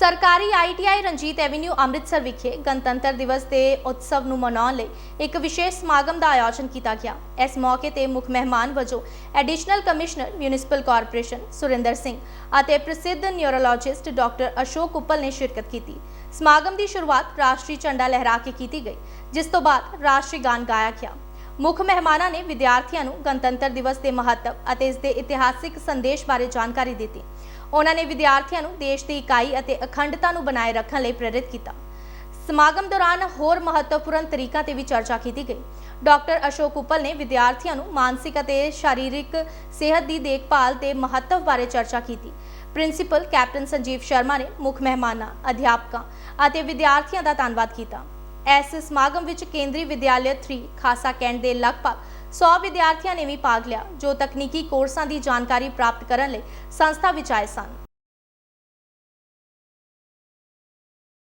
ਸਰਕਾਰੀ ITI Ranjit avenue Amritsar ਵਿਖੇ ਗਣਤੰਤਰ ਦਿਵਸ ਦੇ ਉਤਸਵ ਨੂੰ ਮਨਾਉਣ ਲਈ ਇੱਕ ਵਿਸ਼ੇਸ਼ ਸਮਾਗਮ ਦਾ ਆਯੋਜਨ ਕੀਤਾ ਗਿਆ। ਇਸ ਮੌਕੇ ਤੇ ਮੁੱਖ ਮਹਿਮਾਨ ਵਜੋਂ additional commissioner municipal corporation Surinder Singh ਅਤੇ ਪ੍ਰਸਿੱਧ ਨਿਊਰੋਲੋਜਿਸਟ ਡਾਕਟਰ ਅਸ਼ੋਕ ਉੱਪਲ ਨੇ ਸ਼ਿਰਕਤ ਕੀਤੀ। ਸਮਾਗਮ ਦੀ ਸ਼ੁਰੂਆਤ ਰਾਸ਼ਟਰੀ ਝੰਡਾ ਲਹਿਰਾ ਕੇ ਕੀਤੀ ਗਈ, ਜਿਸ ਤੋਂ ਬਾਅਦ ਰਾਸ਼ਟਰੀ ਗਾਨ ਗਾਇਆ ਗਿਆ। ਮੁੱਖ ਮਹਿਮਾਨਾਂ ਨੇ ਵਿਦਿਆਰਥੀਆਂ ਨੂੰ ਗਣਤੰਤਰ ਦਿਵਸ ਦੇ ਮਹੱਤਵ ਅਤੇ ਇਸ ਦੇ ਇਤਿਹਾਸਿਕ ਸੰਦੇਸ਼ ਬਾਰੇ ਜਾਣਕਾਰੀ ਦਿੱਤੀ। ਉਹਨਾਂ ਨੇ ਵਿਦਿਆਰਥੀਆਂ ਨੂੰ ਦੇਸ਼ ਦੀ ਇਕਾਈ ਅਤੇ ਅਖੰਡਤਾ ਨੂੰ ਬਣਾਏ ਰੱਖਣ ਲਈ ਪ੍ਰੇਰਿਤ ਕੀਤਾ। ਸਮਾਗਮ ਦੌਰਾਨ ਹੋਰ ਮਹੱਤਵਪੂਰਨ ਤਰੀਕਾਂ ਤੇ ਵੀ ਚਰਚਾ ਕੀਤੀ ਗਈ। ਡਾਕਟਰ ਅਸ਼ੋਕ ਉਪਲ ਨੇ ਵਿਦਿਆਰਥੀਆਂ ਨੂੰ ਮਾਨਸਿਕ ਅਤੇ ਸਰੀਰਿਕ ਸਿਹਤ ਦੀ ਦੇਖਭਾਲ ਦੇ ਮਹੱਤਵ ਬਾਰੇ ਚਰਚਾ ਕੀਤੀ। ਪ੍ਰਿੰਸੀਪਲ ਕੈਪਟਨ ਸੰਜੀਵ ਸ਼ਰਮਾ ਨੇ ਮੁੱਖ ਮਹਿਮਾਨਾਂ, ਅਧਿਆਪਕਾਂ ਅਤੇ ਵਿਦਿਆਰਥੀਆਂ ਦਾ ਧੰਨਵਾਦ ਕੀਤਾ। ਇਸ ਸਮਾਗਮ ਵਿੱਚ ਕੇਂਦਰੀ ਵਿਦਿਆਲਿਆ 3 ਖਾਸਾ ਕੈਂਟ ਦੇ ਲਗਭਗ 100 ਵਿਦਿਆਰਥੀਆਂ ਨੇ ਵੀ ਭਾਗ ਲਿਆ, ਜੋ ਤਕਨੀਕੀ ਕੋਰਸਾਂ ਦੀ ਜਾਣਕਾਰੀ ਪ੍ਰਾਪਤ ਕਰਨ ਲਈ ਸੰਸਥਾ ਵਿੱਚ ਆਏ ਸਨ।